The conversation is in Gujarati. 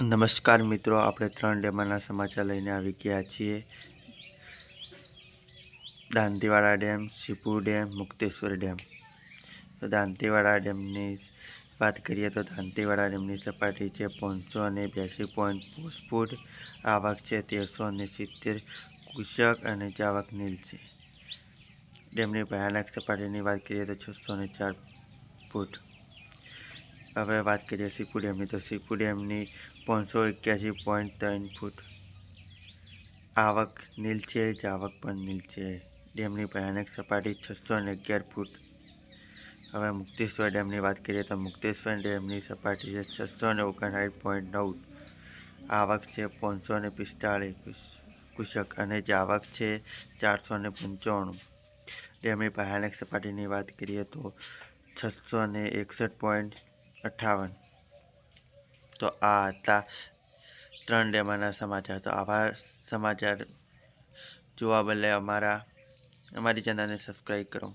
નમસ્કાર મિત્રો, આપણે ત્રણ ડેમના સમાચાર લઈને આવી ગયા છીએ. Dantiwada dam Sipu dam, Mukteshwar dam. તો દાંતીવાડા ડેમની વાત કરીએ તો દાંતીવાડા ડેમની સપાટી છે પાંચસો અને બ્યાસી પોઈન્ટ પોસ્ટ ફૂટ. આવક છે તેરસો અને સિત્તેર કુશક અને જાવક નીલ છે. ડેમની ભયાનક સપાટીની વાત કરીએ તો છસો અને ચાર ફૂટ. હવે વાત કરીએ સીપુ ડેમની તો સીપુ ડેમની પાંચસો એક્યાસી પોઈન્ટ ત્રણ ફૂટ આવક નીલ છે આવક પણ નીલ છે. ડેમની ભયાનક સપાટી છસો ને અગિયાર ફૂટ. હવે મુક્તેશ્વર ડેમની વાત કરીએ તો મુક્તેશ્વર ડેમની સપાટી છે છસો ને ઓગણસાઠ પોઈન્ટ નવ. આવક છે પાંચસો ને પિસ્તાળીસ. કુશક અને જાવક છે ચારસો ને પંચાણું. ડેમની ભયાનક સપાટીની વાત કરીએ તો છસો ને એકસઠ પોઈન્ટ અઠ્ઠાવન તો આ હતા ત્રણ ડેમાના સમાચાર. તો આવા સમાચાર જોવા બદલે અમારા, અમારી ચેનલને સબસ્ક્રાઈબ કરો.